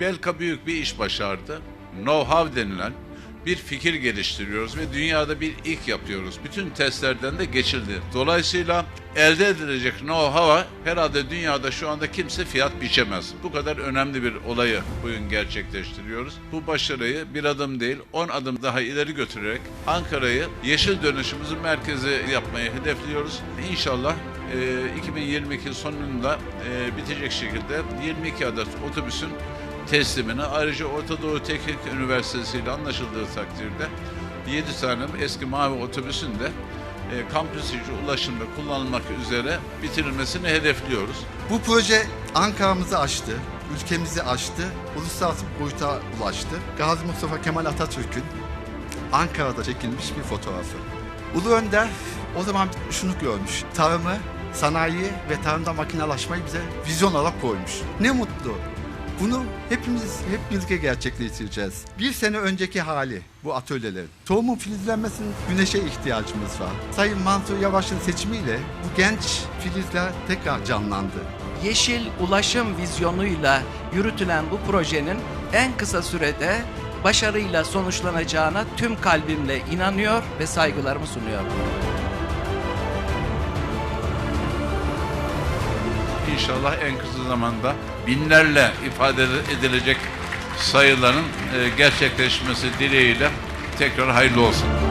Belka büyük bir iş başardı. Know-how denilen bir fikir geliştiriyoruz ve dünyada bir ilk yapıyoruz. Bütün testlerden de geçildi. Dolayısıyla elde edilecek know-how'a herhalde dünyada şu anda kimse fiyat biçemez. Bu kadar önemli bir olayı bugün gerçekleştiriyoruz. Bu başarıyı bir adım değil 10 adım daha ileri götürerek Ankara'yı yeşil dönüşümüzün merkezi yapmayı hedefliyoruz. İnşallah e, 2022 sonunda e, bitecek şekilde 22 adet otobüsün teslimini ayrıca Orta Doğu Teknik Üniversitesi ile anlaşıldığı takdirde 7 tane eski mavi otobüsün de e, kampüs içi ulaşımda kullanılmak üzere bitirilmesini hedefliyoruz. Bu proje Ankara'mızı aştı, ülkemizi aştı, uluslararası boyuta ulaştı. Gazi Mustafa Kemal Atatürk'ün Ankara'da çekilmiş bir fotoğrafı. Ulu Önder o zaman şunu görmüş, tarımı, sanayi ve tarımda makinalaşmayı bize vizyon olarak koymuş. Ne mutlu. Bunu hepimiz hep birlikte gerçekleştireceğiz. Bir sene önceki hali bu atölyelerin. Tohumun filizlenmesinin güneşe ihtiyacımız var. Sayın Mansur Yavaş'ın seçimiyle bu genç filizler tekrar canlandı. yeşil ulaşım vizyonuyla yürütülen bu projenin en kısa sürede başarıyla sonuçlanacağına tüm kalbimle inanıyor ve saygılarımı sunuyorum. İnşallah en kısa zamanda binlerle ifade edilecek sayıların e, gerçekleşmesi dileğiyle tekrar hayırlı olsun.